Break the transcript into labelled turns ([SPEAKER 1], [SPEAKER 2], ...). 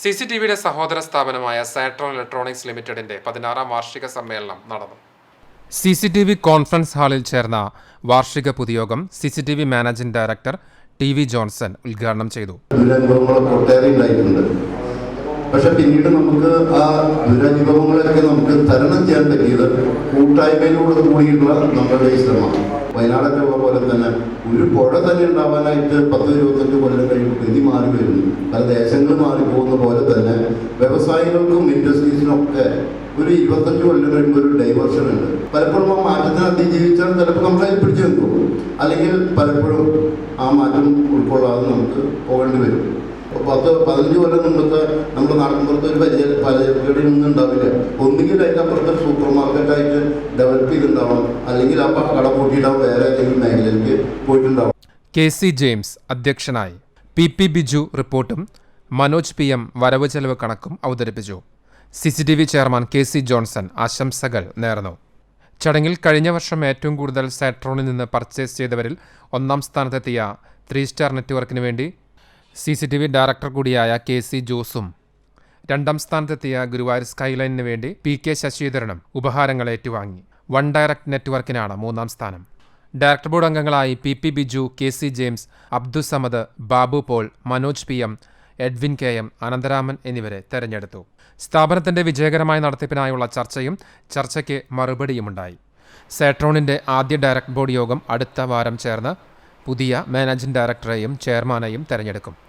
[SPEAKER 1] C C T വിയുടെ സഹോദര സ്ഥാപനമായ സാട്രോൺ ഇലക്ട്രോണിക്സ് ലിമിറ്റഡിന്റെ പതിനാറാം വാർഷിക സമ്മേളനം നടന്നു. C C T V conference ഹാളിൽ ചേർന്ന വാർഷിക പൊതുയോഗം C C T V managing director T V Johnson ഉദ്ഘാടനം ചെയ്തു.
[SPEAKER 2] പക്ഷെ പിന്നീട് നമുക്ക് ആ ദുരനുഭവങ്ങളൊക്കെ നമുക്ക് തരണം ചെയ്യാൻ പറ്റിയത് കൂട്ടായ്മയിലൂടെ കൂടിയുള്ള നമ്മുടെ ഈ ശ്രമം. വയനാടൊക്കെ പോലെ തന്നെ ഒരു പുഴ തന്നെ ഉണ്ടാവാനായിട്ട് പത്ത് ഇരുപത്തഞ്ച് കൊല്ലം കഴിയുമ്പോൾ ഗതി മാറി വരുന്നു. പല ദേശങ്ങൾ മാറി പോകുന്ന പോലെ തന്നെ വ്യവസായികൾക്കും ഇൻഡസ്ട്രീസിനും ഒക്കെ ഒരു ഇരുപത്തഞ്ച് കൊല്ലം കഴിയുമ്പോൾ ഒരു ഡൈവേർഷൻ ഉണ്ട്. പലപ്പോഴും ആ മാറ്റത്തിന് അതിജീവിച്ചാൽ ചിലപ്പോൾ നമ്മളെ പിടിച്ചു നിൽക്കും. അല്ലെങ്കിൽ പലപ്പോഴും ആ മാറ്റം ഉൾക്കൊള്ളാതെ നമുക്ക് പോകേണ്ടി വരും. പത്ത് പതിനഞ്ച് കൊല്ലം മുമ്പത്തെ നാട്ടിൻപുറത്ത് ഒരു പരിചയ പലചരക്കടി ഒന്നും ഉണ്ടാവില്ല ഒന്നുകിൽ അതിന്റെ അപ്പുറത്ത് സൂപ്പർ മാർക്കറ്റായിട്ട് ഡെവലപ്പ് ചെയ്തിട്ടുണ്ടാവണം. അല്ലെങ്കിൽ ആ കട പൂട്ടിയിട്ടാവും വേറെ ഏതെങ്കിലും മേഖലയിലേക്ക് പോയിട്ടുണ്ടാവും.
[SPEAKER 1] കെ സി ജെയിംസ് അധ്യക്ഷനായി പി പി ബിജു റിപ്പോർട്ടും മനോജ് പി എം വരവ് ചെലവ് കണക്കും അവതരിപ്പിച്ചു. C C T V chairman K C Johnson ആശംസകൾ നേർന്നു. ചടങ്ങിൽ കഴിഞ്ഞ വർഷം ഏറ്റവും കൂടുതൽ സാട്രോണിൽ നിന്ന് പർച്ചേസ് ചെയ്തവരിൽ ഒന്നാം സ്ഥാനത്തെത്തിയ ത്രീ സ്റ്റാർ നെറ്റ്വർക്കിന് വേണ്ടി സി ഡയറക്ടർ കൂടിയായ കെ സി ജോസും രണ്ടാം സ്ഥാനത്തെത്തിയ ഗുരുവായൂർ സ്കൈലൈനിന് വേണ്ടി പി കെ ശശിധരനും ഉപഹാരങ്ങൾ ഏറ്റുവാങ്ങി. വൺ ഡയറക്ട് നെറ്റ്വർക്കിനാണ് മൂന്നാം സ്ഥാനം. ഡയറക്ടർ ബോർഡ് അംഗങ്ങളായി P P Biju K C James Abdussamad Babu Paul Manoj P M Edwin K M Anantharaman എന്നിവരെ തെരഞ്ഞെടുത്തു. സ്ഥാപനത്തിന്റെ വിജയകരമായ നടത്തിപ്പിനായുള്ള ചർച്ചയും ചർച്ചയ്ക്ക് മറുപടിയുമുണ്ടായി. സാട്രോണിന്റെ ആദ്യ ഡയറക്ടർ ബോർഡ് യോഗം അടുത്ത വാരം ചേർന്ന് പുതിയ മാനേജിംഗ് ഡയറക്ടറെയും ചെയർമാനെയും തെരഞ്ഞെടുക്കും.